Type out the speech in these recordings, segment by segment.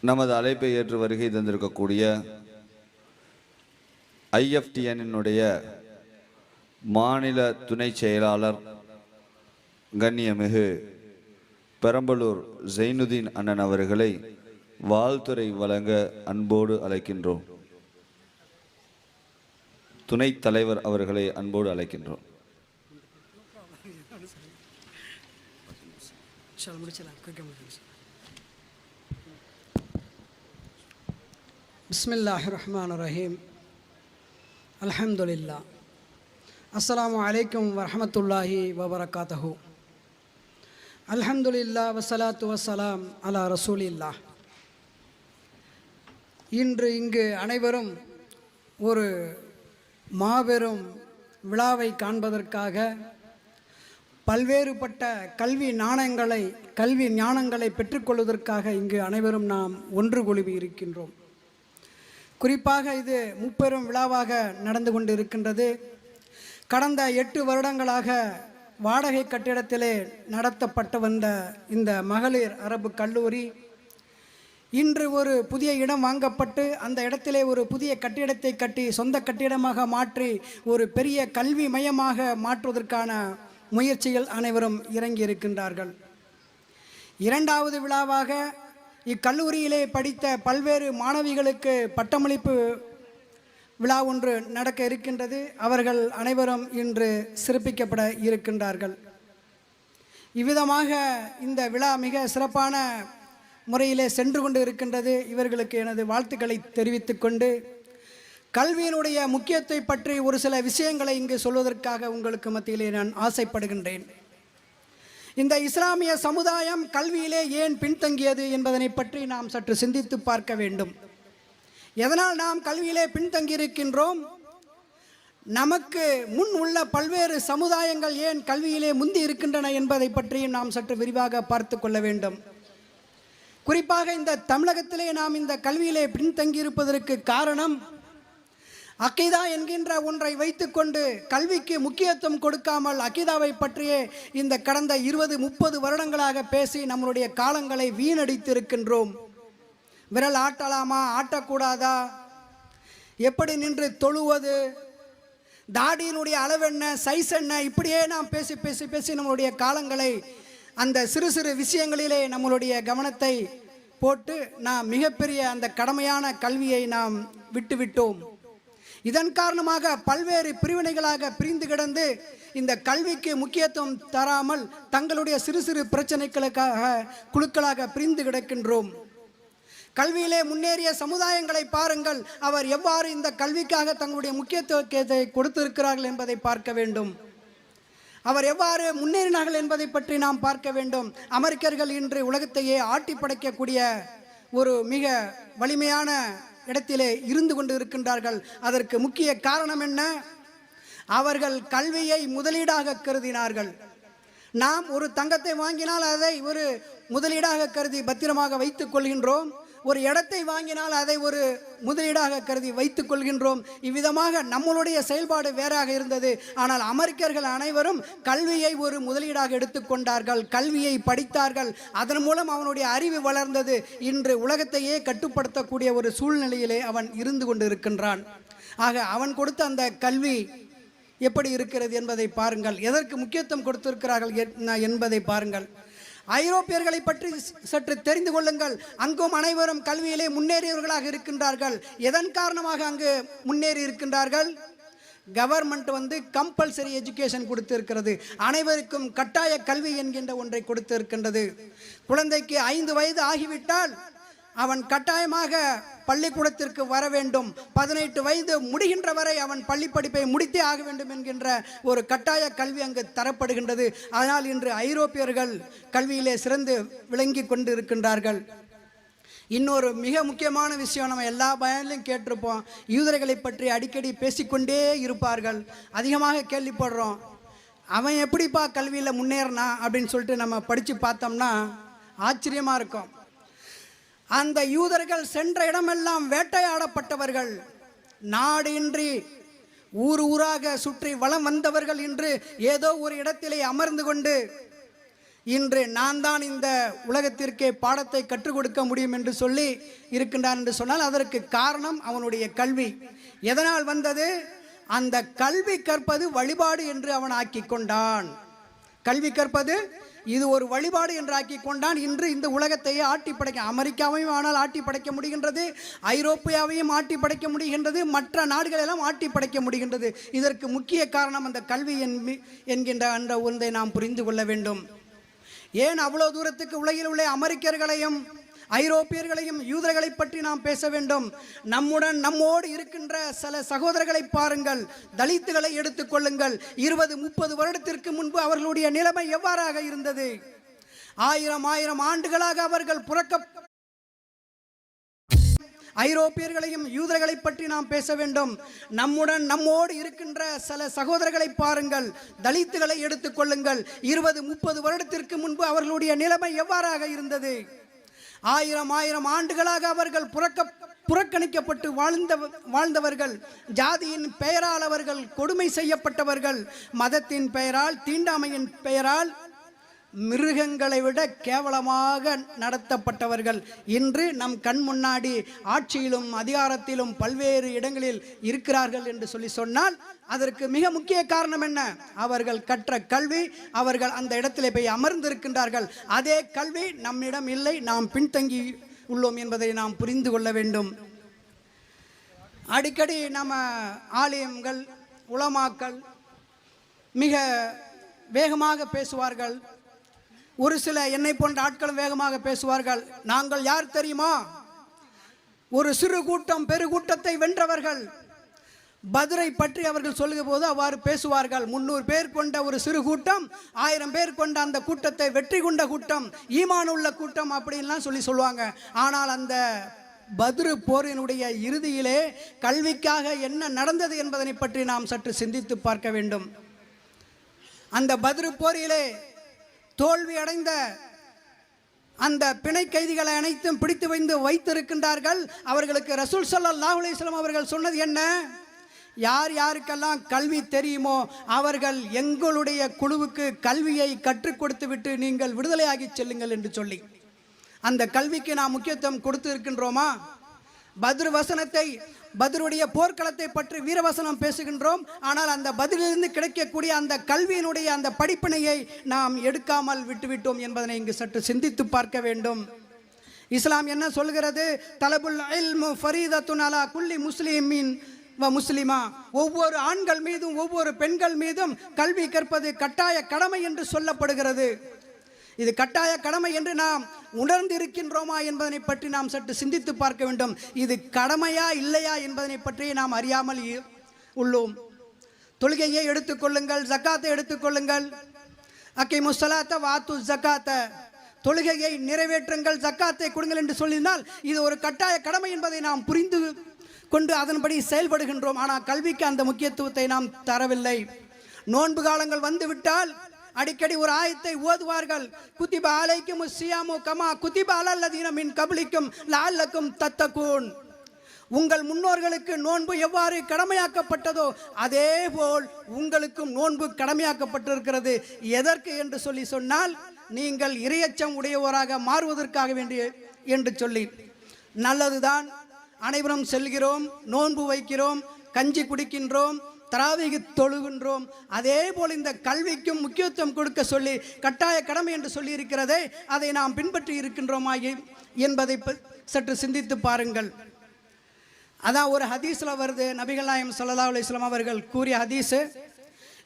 நமது அழைப்பை ஏற்று வருகை தந்திருக்கக்கூடிய ஐஎஃப்டிஎனினுடைய மாநில துணை செயலாளர் கண்ணியமிகு பெரம்பலூர் ஜெயினுதீன் அண்ணன் அவர்களை வாழ்த்துறை வழங்க அன்போடு அழைக்கின்றோம். துணைத் தலைவர் அவர்களை அன்போடு அழைக்கின்றோம். சார் பிஸ்மில்லாஹ் ரஹ்மான் ரஹீம் அலமதுல்லா அஸ்லாம் அலைக்கும் வரமத்துல்லாஹி வபரகாத்தஹூ அல்ஹம்துலில்லா வசலாத்து வசலாம் அலா ரசூலில்லா இன்று இங்கு அனைவரும் ஒரு மாபெரும் விழாவை காண்பதற்காக பல்வேறுபட்ட கல்வி நாணயங்களை கல்வி ஞானங்களை பெற்றுக்கொள்வதற்காக இங்கு அனைவரும் நாம் ஒன்று குழுவி இருக்கின்றோம். குறிப்பாக இது முப்பெரும் விழாவாக நடந்து கொண்டு இருக்கின்றது கடந்த எட்டு வருடங்களாக வாடகை கட்டிடத்திலே நடத்தப்பட்டு வந்த இந்த மகளிர் அரபு கல்லூரி இன்று ஒரு புதிய இடம் வாங்கப்பட்டு அந்த இடத்திலே ஒரு புதிய கட்டிடத்தை கட்டி சொந்த கட்டிடமாக மாற்றி ஒரு பெரிய கல்வி மையமாக மாற்றுவதற்கான முயற்சிகள் அனைவரும் இறங்கி இருக்கின்றார்கள் இரண்டாவது விழாவாக இக்கல்லூரியிலே படித்த பல்வேறு மாணவிகளுக்கு பட்டமளிப்பு விழா ஒன்று நடக்க இருக்கின்றது. அவர்கள் அனைவரும் இன்று சிறப்பிக்கப்பட இருக்கின்றார்கள். இவ்விதமாக இந்த விழா மிக சிறப்பான முறையிலே சென்று கொண்டு இருக்கின்றது. இவர்களுக்கு எனது வாழ்த்துக்களை தெரிவித்துக்கொண்டு கல்வியினுடைய முக்கியத்தை பற்றி ஒரு சில விஷயங்களை இங்கு சொல்வதற்காக உங்களுக்கு மத்தியிலே நான் ஆசைப்படுகின்றேன். இந்த இஸ்லாமிய சமுதாயம் கல்வியிலே ஏன் பின்தங்கியது என்பதனை பற்றி நாம் சற்று சிந்தித்து பார்க்க வேண்டும். எதனால் நாம் கல்வியிலே பின்தங்கியிருக்கின்றோம்? நமக்கு முன் உள்ள பல்வேறு சமுதாயங்கள் ஏன் கல்வியிலே முந்தி இருக்கின்றன என்பதை பற்றியும் நாம் சற்று விரிவாக பார்த்து கொள்ள வேண்டும். குறிப்பாக இந்த தமிழகத்திலே நாம் இந்த கல்வியிலே பின்தங்கியிருப்பதற்கு காரணம் அகிதா என்கின்ற ஒன்றை வைத்துக்கொண்டு கல்விக்கு முக்கியத்துவம் கொடுக்காமல் அகிதாவை பற்றியே இந்த கடந்த இருபது முப்பது வருடங்களாக பேசி நம்மளுடைய காலங்களை வீணடித்திருக்கின்றோம். விரல் ஆட்டலாமா ஆட்டக்கூடாதா? எப்படி நின்று தொழுவது? தாடியினுடைய அளவென்ன சைஸ் என்ன? இப்படியே நாம் பேசி பேசி பேசி நம்மளுடைய காலங்களை அந்த சிறு சிறு விஷயங்களிலே நம்மளுடைய கவனத்தை போட்டு நாம் மிகப்பெரிய அந்த கடமையான கல்வியை நாம் விட்டுவிட்டோம். இதன் காரணமாக பல்வேறு பிரிவினைகளாக பிரிந்து கிடந்து இந்த கல்விக்கு முக்கியத்துவம் தராமல் தங்களுடைய சிறு சிறு பிரச்சனைகளுக்காக குழுக்களாக பிரிந்து கிடக்கின்றோம். கல்வியிலே முன்னேறிய சமுதாயங்களை பாருங்கள். அவர் எவ்வாறு இந்த கல்விக்காக தங்களுடைய முக்கியத்துவத்தை கொடுத்திருக்கிறார்கள் என்பதை பார்க்க வேண்டும். அவர் எவ்வாறு முன்னேறினார்கள் என்பதை பற்றி நாம் பார்க்க வேண்டும். அமெரிக்கர்கள் இன்று உலகத்தையே ஆட்டி படைக்கக்கூடிய ஒரு மிக வலிமையான இடத்திலே இருந்து கொண்டு இருக்கின்றார்கள் அதற்கு முக்கிய காரணம் என்ன? அவர்கள் கல்வியை முதலீடாக கருதினார்கள். நாம் ஒரு தங்கத்தை வாங்கினால் அதை ஒரு முதலீடாக கருதி பத்திரமாக வைத்துக் கொள்கின்றோம். ஒரு இடத்தை வாங்கினால் அதை ஒரு முதலீடாக கருதி வைத்துக் கொள்கின்றோம். இவ்விதமாக நம்மளுடைய செயல்பாடு வேறாக இருந்தது. ஆனால் அமெரிக்கர்கள் அனைவரும் கல்வியை ஒரு முதலீடாக எடுத்துக்கொண்டார்கள் கல்வியை படித்தார்கள். அதன் மூலம் அவனுடைய அறிவு வளர்ந்தது. இன்று உலகத்தையே கட்டுப்படுத்தக்கூடிய ஒரு சூழ்நிலையிலே அவன் இருந்து கொண்டு இருக்கின்றான் ஆக அவன் கொடுத்த அந்த கல்வி எப்படி இருக்கிறது என்பதை பாருங்கள். எதற்கு முக்கியத்துவம் கொடுத்திருக்கிறார்கள் என்பதை பாருங்கள். ஐரோப்பியர்களை பற்றி சற்று தெரிந்து கொள்ளுங்கள். அங்கும் அனைவரும் கல்வியிலே முன்னேறியவர்களாக இருக்கின்றார்கள். எதன் காரணமாக அங்கு முன்னேறி இருக்கின்றார்கள்? கவர்மெண்ட் வந்து கம்பல்சரி எஜுகேஷன் கொடுத்திருக்கிறது. அனைவருக்கும் கட்டாய கல்வி என்கின்ற ஒன்றை கொடுத்திருக்கின்றது. குழந்தைக்கு ஐந்து வயது ஆகிவிட்டால் அவன் கட்டாயமாக பள்ளிக்கூடத்திற்கு வர வேண்டும். பதினெட்டு வயது முடிகின்ற வரை அவன் பள்ளி படிப்பை முடித்தே ஆக வேண்டும் என்கின்ற ஒரு கட்டாய கல்வி அங்கு தரப்படுகின்றது. அதனால் இன்று ஐரோப்பியர்கள் கல்வியிலே சிறந்து விளங்கி கொண்டு இருக்கின்றார்கள் இன்னொரு மிக முக்கியமான விஷயம் நம்ம எல்லா பயன்லையும் கேட்டிருப்போம். யூதர்களை பற்றி அடிக்கடி பேசிக்கொண்டே இருப்பார்கள். அதிகமாக கேள்விப்படுறோம். அவன் எப்படிப்பா கல்வியில் முன்னேறினா அப்படின்னு சொல்லிட்டு நம்ம படித்து பார்த்தோம்னா ஆச்சரியமாக இருக்கும். அந்த யூதர்கள் சென்ற இடமெல்லாம் வேட்டையாடப்பட்டவர்கள். நாடு இன்றி ஊர் ஊராக சுற்றி வலம் வந்தவர்கள் இன்று ஏதோ ஒரு இடத்திலே அமர்ந்து கொண்டு இன்று நான் தான் இந்த உலகத்திற்கே பாடத்தை கற்றுக் கொடுக்க முடியும் என்று சொல்லி இருக்கின்றான் என்று சொன்னால் அதற்கு காரணம் அவனுடைய கல்வி. எதனால் வந்தது? அந்த கல்வி கற்பது வழிபாடு என்று அவன் ஆக்கி கொண்டான். கல்வி கற்பது இது ஒரு வழிபாடு என்று ஆக்கி கொண்டான். இன்று இந்த உலகத்தையே ஆட்டி படைக்க அமெரிக்காவையும் ஆனால் ஆட்டி படைக்க முடிகின்றது ஐரோப்பியாவையும் ஆட்டி படைக்க முடிகின்றது மற்ற நாடுகளெல்லாம் ஆட்டி படைக்க முடிகின்றது. இதற்கு முக்கிய காரணம் அந்த கல்வி என்கின்ற அந்த ஒன்றை நாம் புரிந்து கொள்ள வேண்டும். ஏன் அவ்வளோ தூரத்துக்கு உலகில் உள்ள அமெரிக்கர்களையும் ஐரோப்பியர்களையும் யூதர்களை பற்றி நாம் பேச வேண்டும். நம்முடன் நம்மோடு இருக்கின்ற சில சகோதரர்களை பாருங்கள். தலித்துகளை எடுத்துக்கொள்ளுங்கள் இருபது முப்பது வருடத்திற்கு முன்பு அவர்களுடைய நிலைமை எவ்வாறாக இருந்தது? ஆயிரம் ஆயிரம் ஆண்டுகளாக அவர்கள் புறக்க ஐரோப்பியர்களையும் யூதர்களை பற்றி நாம் பேச வேண்டும். நம்முடன் நம்மோடு இருக்கின்ற சில சகோதரர்களை பாருங்கள். தலித்துகளை எடுத்துக்கொள்ளுங்கள் இருபது முப்பது வருடத்திற்கு முன்பு அவர்களுடைய நிலைமை எவ்வாறாக இருந்தது? ஆயிரம் ஆயிரம் ஆண்டுகளாக அவர்கள் புறக்க புறக்கணிக்கப்பட்டு வாழ்ந்த வாழ்ந்தவர்கள் ஜாதியின் பெயரால் அவர்கள் கொடுமை செய்யப்பட்டவர்கள் மதத்தின் பெயரால் தீண்டாமையின் பெயரால் மிருகங்களை விட கேவலமாக நடத்தப்பட்டவர்கள் இன்று நம் கண் முன்னாடி ஆட்சியிலும் அதிகாரத்திலும் பல்வேறு இடங்களில் இருக்கிறார்கள் என்று சொல்லி சொன்னால் அதற்கு மிக முக்கிய காரணம் என்ன? அவர்கள் கற்ற கல்வி அவர்கள் அந்த இடத்திலே போய் அமர்ந்திருக்கின்றார்கள். அதே கல்வி நம்மிடம் இல்லை நாம் பின்தங்கி உள்ளோம் என்பதை நாம் புரிந்து கொள்ள வேண்டும். அடிக்கடி நம்ம ஆலயங்கள் உளமாக்கள் மிக வேகமாக பேசுவார்கள். ஒரு சில என்னை போன்ற ஆட்களும் வேகமாக பேசுவார்கள். நாங்கள் யார் தெரியுமா? ஒரு சிறு கூட்டம் பெருகூட்டத்தை வென்றவர்கள். பதிரை பற்றி அவர்கள் சொல்லுகிற போது அவ்வாறு பேசுவார்கள். முன்னூறு பேர் கொண்ட ஒரு சிறு கூட்டம் ஆயிரம் பேர் கொண்ட அந்த கூட்டத்தை வெற்றி கொண்ட கூட்டம் ஈமான் உள்ள கூட்டம் அப்படின்லாம் சொல்லி சொல்லுவாங்க. ஆனால் அந்த பத்ரு போரினுடைய இறுதியிலே கல்விக்காக என்ன நடந்தது என்பதனை பற்றி நாம் சற்று சிந்தித்து பார்க்க வேண்டும். அந்த பத்ரு போரிலே தோல்வி அடைந்த அந்த பிணை கைதிகளை அனைத்தும் பிடித்து வைத்து வைத்திருக்கின்றார்கள். அவர்களுக்கு ரசூல் ஸல்லல்லாஹு அலிஸ்லாம் அவர்கள் சொன்னது என்ன? யார் யாருக்கெல்லாம் கல்வி தெரியுமோ அவர்கள் எங்களுடைய குழுவுக்கு கல்வியை கற்றுக் கொடுத்து விட்டு நீங்கள் விடுதலையாகி செல்லுங்கள் என்று சொல்லி. அந்த கல்விக்கு நாம் முக்கியத்துவம் கொடுத்து இருக்கின்றோமா பத்ரு வசனத்தை பத்ருடைய போர்க்களத்தை பற்றி வீரவசனம் பேசுகின்றோம். ஆனால் அந்த பதிலிருந்து கிடைக்கக்கூடிய அந்த கல்வியினுடைய அந்த படிப்பினையை நாம் எடுக்காமல் விட்டுவிட்டோம் என்பதனை இங்கு சற்று சிந்தித்து பார்க்க வேண்டும். இஸ்லாம் என்ன சொல்கிறது? தலபுல் இல்மு ஃபரீதத்துன் அலா குல்லி முஸ்லீமின் வ முஸ்லிமா. ஒவ்வொரு ஆண்கள் மீதும் ஒவ்வொரு பெண்கள் மீதும் கல்வி கற்பது கட்டாய கடமை என்று சொல்லப்படுகிறது. இது கட்டாய கடமை என்று நாம் உணர்ந்திருக்கின்றோமா என்பதனை பற்றி நாம் சற்று சிந்தித்து பார்க்க வேண்டும். இது கடமையா இல்லையா என்பதனை பற்றி நாம் அறியாமல் உள்ளோம். தொழுகையை எடுத்துக்கொள்ளுங்கள் ஜக்காத்தை எடுத்துக்கொள்ளுங்கள் அக்கை முசலாத்த வாத்து ஜக்காத்த. தொழுகையை நிறைவேற்றுங்கள் ஜக்காத்தை கொடுங்கள் என்று சொல்லியிருந்தால் இது ஒரு கட்டாய கடமை என்பதை நாம் புரிந்து கொண்டு அதன்படி செயல்படுகின்றோம். ஆனால் கல்விக்கு அந்த முக்கியத்துவத்தை நாம் தரவில்லை. நோன்பு காலங்கள் வந்துவிட்டால் அடிக்கடி ஒரு ஆயத்தை ஓதுவார்கள். குத்திப ஆலைக்கும் சியாமு கமா குதிப அலல்லதீன மின் கபலிக்கும் லால்லக்கும் தத்தக்கூன் உங்கள் முன்னோர்களுக்கு நோன்பு எவ்வாறு கடமையாக்கப்பட்டதோ அதே போல் உங்களுக்கும் நோன்பு கடமையாக்கப்பட்டிருக்கிறது. எதற்கு என்று சொல்லி சொன்னால் நீங்கள் இரையச்சம் உடையவராக மாறுவதற்காக வேண்டிய என்று சொல்லி. நல்லதுதான். அனைவரும் செல்கிறோம் நோன்பு வைக்கிறோம் கஞ்சி குடிக்கின்றோம் தராவிகு தொழுகின்றோம். அதே போல் இந்த கல்விக்கும் முக்கியத்துவம் கொடுக்க சொல்லி கட்டாய கடமை என்று சொல்லி இருக்கிறதே அதை நாம் பின்பற்றி இருக்கின்றோமாகி என்பதை சற்று சிந்தித்து பாருங்கள். அதான் ஒரு ஹதீஸில் வருது நபிகள் நாயம் ஸல்லல்லாஹு அலைஹி அவர்கள் கூறிய ஹதீஸு.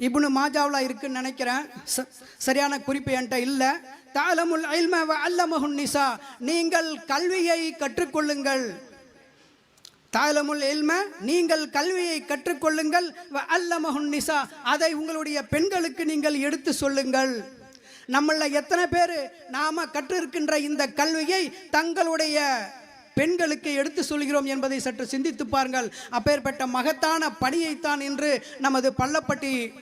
இப்னு மாஜாவில் இருக்குன்னு நினைக்கிறேன். ச- சரியான குறிப்பு என்கிட்ட இல்லை. தாலமுல் இல்ம அல்லமஹுன் நிசா. நீங்கள் கல்வியை கற்றுக்கொள்ளுங்கள். தாலமுல் எல்ம நீங்கள் கல்வியை கற்றுக்கொள்ளுங்கள். வ அல்லமஹுன் நிசா அதை உங்களுடைய பெண்களுக்கு நீங்கள் எடுத்து சொல்லுங்கள். நம்மள எத்தனை பேர் நாம கற்றிருக்கின்ற இந்த கல்வியை தங்களுடைய பெண்களுக்கு எடுத்து சொல்கிறோம் என்பதை சற்று சிந்தித்து பாருங்கள். அப்பேற்பட்ட மகத்தான பணியைத்தான் இன்று நமது பள்ளப்பட்டி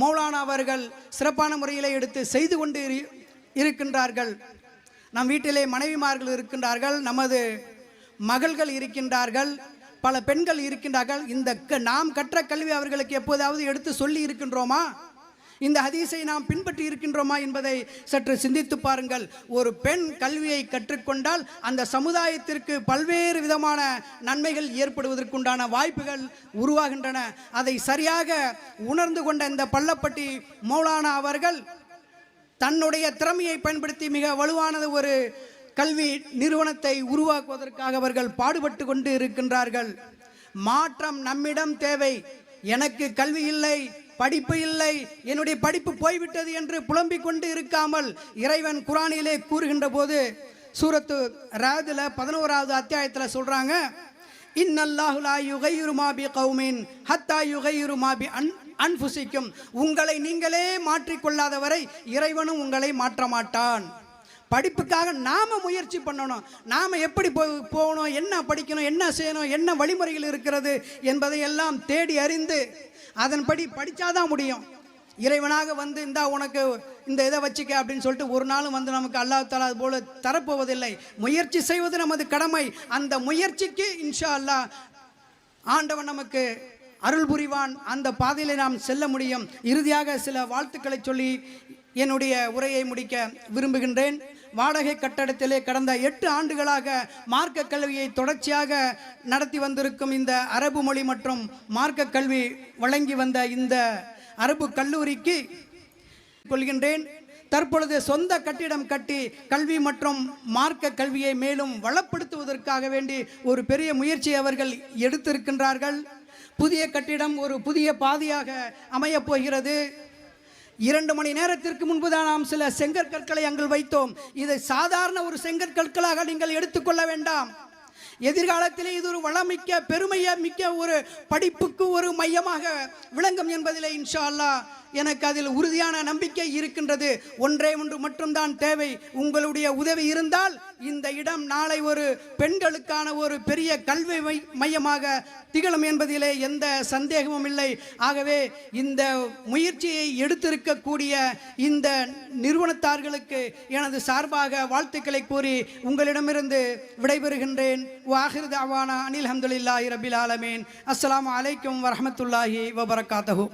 மௌலானா அவர்கள் சிறப்பான முறையில் எடுத்து செய்து கொண்டு இரு- இருக்கின்றார்கள். நம் வீட்டிலே மனைவிமார்கள் இருக்கின்றார்கள் நமது மகள்கள் இருக்கின்றார்கள். பல பெண்கள் இருக்கின்றார்கள். இந்த க- நாம் கற்ற கல்வி அவர்களுக்கு எப்போதாவது எடுத்து சொல்லி இருக்கின்றோமா? இந்த ஹதீஸை நாம் பின்பற்றி இருக்கின்றோமா என்பதை சற்று சிந்தித்து பாருங்கள். ஒரு பெண் கல்வியை கற்றுக்கொண்டால் அந்த சமுதாயத்திற்கு பல்வேறு விதமான நன்மைகள் ஏற்படுவதற்குண்டான வாய்ப்புகள் உருவாகின்றன. அதை சரியாக உணர்ந்து கொண்ட இந்த பள்ளப்பட்டி மௌலானா அவர்கள் தன்னுடைய திறமையை பயன்படுத்தி மிக வலுவானது ஒரு கல்வி நிறுவனத்தை உருவாக்குவதற்காக அவர்கள் பாடுபட்டு கொண்டு இருக்கின்றார்கள். மாற்றம் நம்மிடம் தேவை. எனக்கு கல்வி இல்லை படிப்பு இல்லை என்னுடைய படிப்பு போய்விட்டது என்று புலம்பிக் கொண்டு இருக்காமல் இறைவன் குரானிலே கூறுகின்ற போது சூரத்து ராதுல பதினோராவது அத்தியாயத்தில் சொல்றாங்க இன்னல்லாஹுலா யுகையிரு கௌமின் ஹத்தா யுகையிரு அன் அன்புசிக்கும் உங்களை நீங்களே மாற்றிக்கொள்ளாதவரை இறைவனும் உங்களை மாற்ற மாட்டான். படிப்புக்காக நாம் முயற்சி பண்ணணும். நாம் எப்படி போ போகணும் என்ன படிக்கணும் என்ன செய்யணும் என்ன வழிமுறைகள் இருக்கிறது என்பதை எல்லாம் தேடி அறிந்து அதன்படி படித்தாதான் முடியும். இறைவனாக வந்து இந்தா உனக்கு இந்த இதை வச்சுக்க அப்படின்னு சொல்லிட்டு ஒரு நாளும் வந்து நமக்கு அல்லாஹ் தாலா அது போல தரப்போவதில்லை. முயற்சி செய்வது நமது கடமை. அந்த முயற்சிக்கு இன்ஷா அல்லாஹ் ஆண்டவன் நமக்கு அருள் புரிவான். அந்த பாதையில் நாம் செல்ல முடியும். இறுதியாக சில வாழ்த்துக்களை சொல்லி என்னுடைய உரையை முடிக்க விரும்புகின்றேன். வாடகை கட்டடத்திலே கடந்த எட்டு ஆண்டுகளாக மார்க்க கல்வியை தொடர்ச்சியாக நடத்தி வந்திருக்கும் இந்த அரபு மொழி மற்றும் மார்க்க கல்வி வழங்கி வந்த இந்த அரபு கல்லூரிக்கு கொள்கின்றேன். தற்பொழுது சொந்த கட்டிடம் கட்டி கல்வி மற்றும் மார்க்க கல்வியை மேலும் வளப்படுத்துவதற்காக வேண்டி ஒரு பெரிய முயற்சி அவர்கள் எடுத்திருக்கின்றார்கள். புதிய கட்டிடம் ஒரு புதிய பாதையாக அமையப் போகிறது. இரண்டு மணி நேரத்திற்கு முன்புதான் நாம் சில செங்கற்கற்களை அங்கு வைத்தோம். இதை சாதாரண ஒரு செங்கற்கற்களாக நீங்கள் எடுத்துக்கொள்ள வேண்டாம். எதிர்காலத்திலே இது ஒரு வளமிக்க பெருமைய மிக்க ஒரு படிப்புக்கு ஒரு மையமாக விளங்கும் என்பதிலே இன்ஷா அல்லாஹ் எனக்கு அதில் உறுதியான நம்பிக்கை இருக்கின்றது. ஒன்றே ஒன்று மட்டும்தான் தேவை. உங்களுடைய உதவி இருந்தால் இந்த இடம் நாளை ஒரு பெண்களுக்கான ஒரு பெரிய கல்வி மை- மையமாக திகழும் என்பதிலே எந்த சந்தேகமும் இல்லை. ஆகவே இந்த முயற்சியை எடுத்திருக்கக்கூடிய இந்த நிறுவனத்தார்களுக்கு எனது சார்பாக வாழ்த்துக்களை கூறி உங்களிடமிருந்து விடைபெறுகின்றேன். வாஹிர் தாவானா அனில் அஹமதுல்லாஹி ரபில் ஆலமீன். அஸ்லாம் அலைக்கும் வரஹமத்துல்லாஹி வபரகாத்தஹு.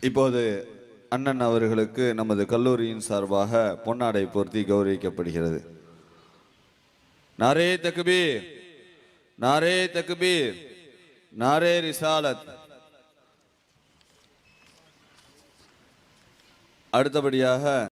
இப்போது அண்ணன் அவர்களுக்கு நமது கல்லூரியின் சார்பாக பொன்னாடை பொருத்தி கௌரவிக்கப்படுகிறது. நாரே தக்பீர் நாரே தக்பீர் நாரே ரிசாலத். அடுத்தபடியாக